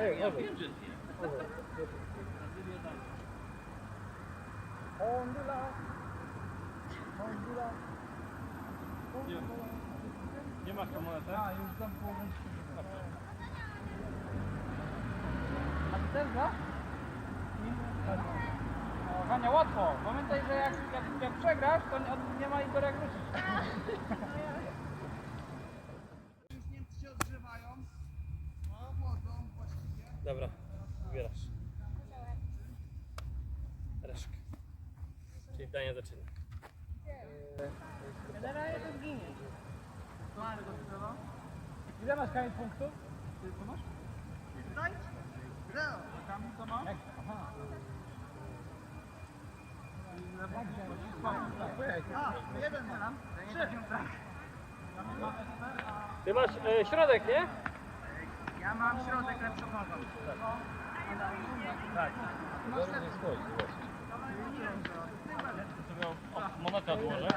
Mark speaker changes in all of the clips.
Speaker 1: Ej, Ewy. Ondula. Ondula.
Speaker 2: Nie masz tam monety?
Speaker 1: A, już tam połowę A ty też grasz? O, Hania, łatwo. Pamiętaj, że jak, jak, jak przegrasz, to nie, nie ma Igora jak
Speaker 2: Dobra, wybierasz. Reszkę. Czyli danie zaczyna.
Speaker 1: Ile masz kamień punktów? Ty masz?
Speaker 3: Tutaj? Zero.
Speaker 1: Kamień co masz? Jak? Aha.
Speaker 3: A, jeden mam. Trzy.
Speaker 2: Ty masz e, środek, nie?
Speaker 3: Ja mam środek lepszą nogą.
Speaker 2: Tak.
Speaker 3: Masz lepszy.
Speaker 2: sobie o, monetę odłożę.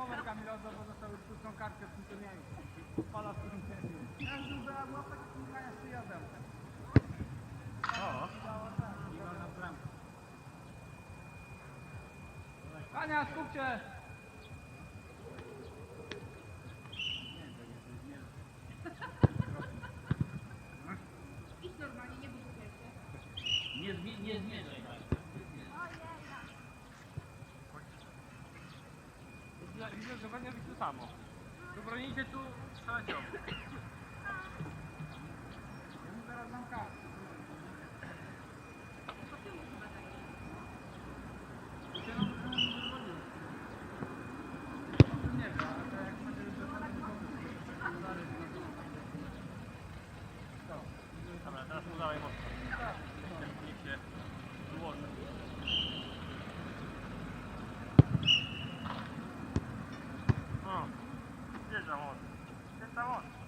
Speaker 1: Walkover Kamiloza, bo dostał już pustą kartkę w tym turnieju. Odpala w tym turnieju.
Speaker 3: Każdy za łapek pukania z jadełkiem.
Speaker 1: Hania, skup się!
Speaker 4: Idź
Speaker 1: Widzę, być to samo. Tu tu strzelacie. Ja Estamos, estamos.